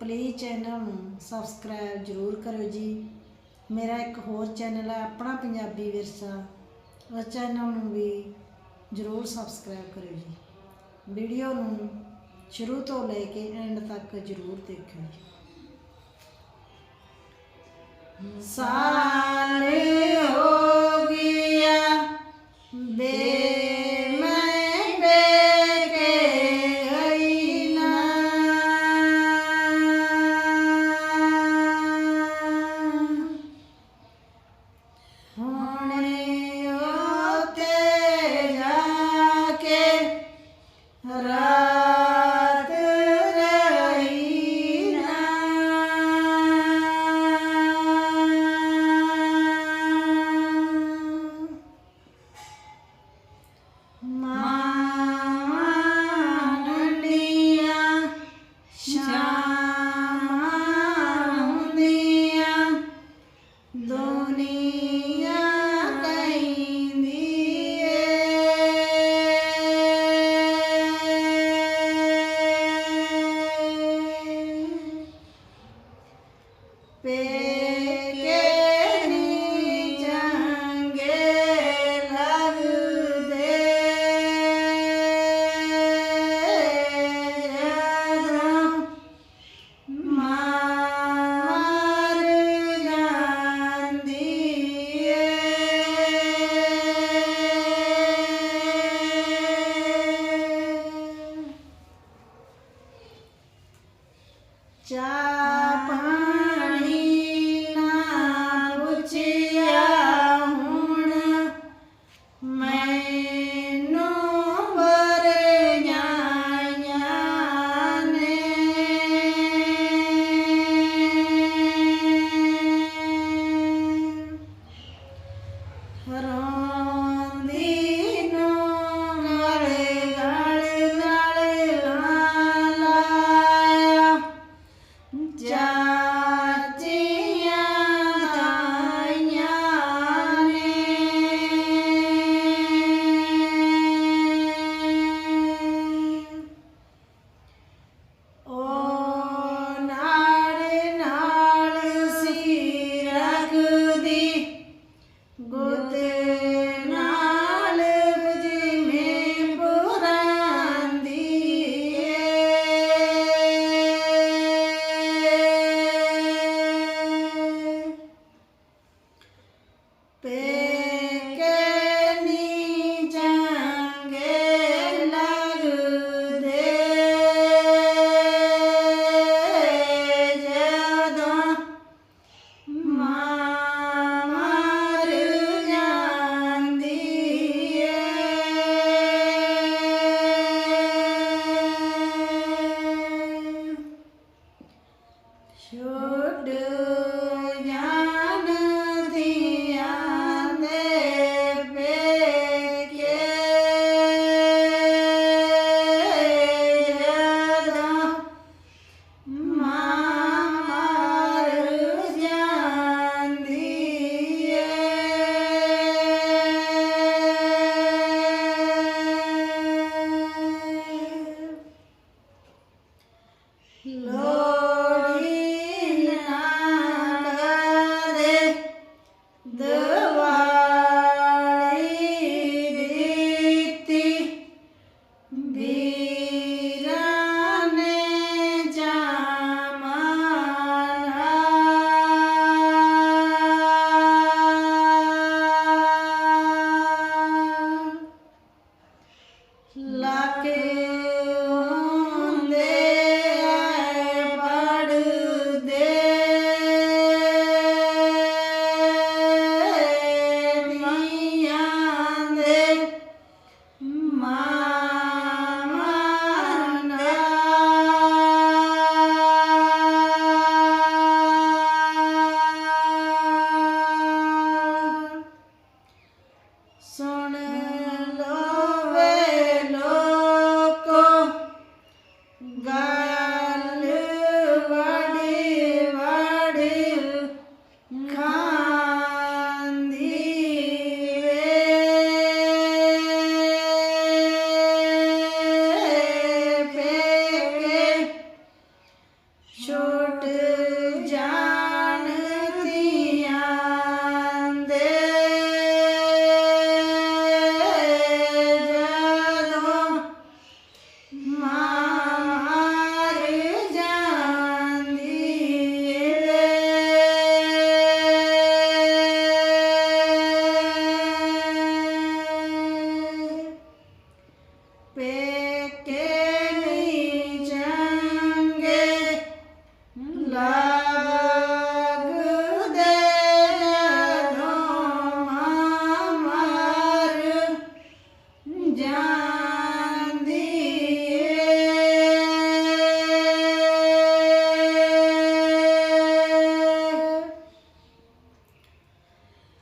Please channel ਨੂੰ subscribe ਜ਼ਰੂਰ ਕਰਿਓ ਜੀ। ਮੇਰਾ ਇੱਕ ਹੋਰ ਚੈਨਲ ਹੈ ਆਪਣਾ ਪੰਜਾਬੀ ਵਿਰਸਾ। ਉਸ ਚੈਨਲ ਨੂੰ ਵੀ ਜ਼ਰੂਰ ਸਬਸਕ੍ਰਾਈਬ ਕਰਿਓ ਜੀ। ਵੀਡੀਓ ਨੂੰ ਸ਼ੁਰੂ ਤੋਂ ਲੈ ਕੇ ਐਂਡ ਤੱਕ ਜ਼ਰੂਰ ਦੇਖਿਓ ਜੀ। ਸਾਲ Nia.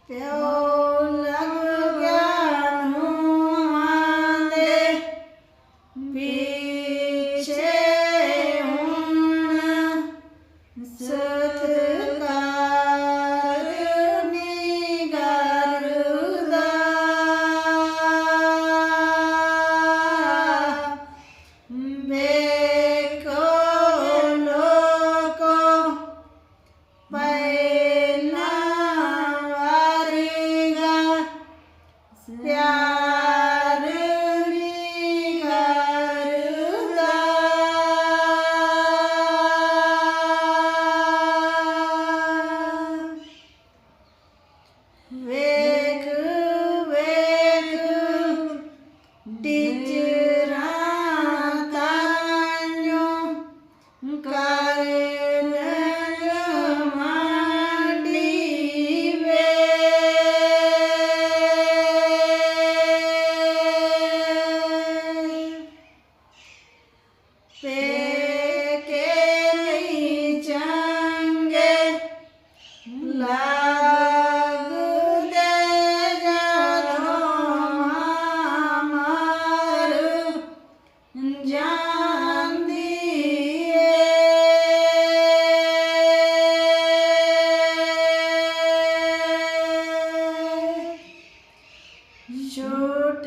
没有。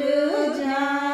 जाए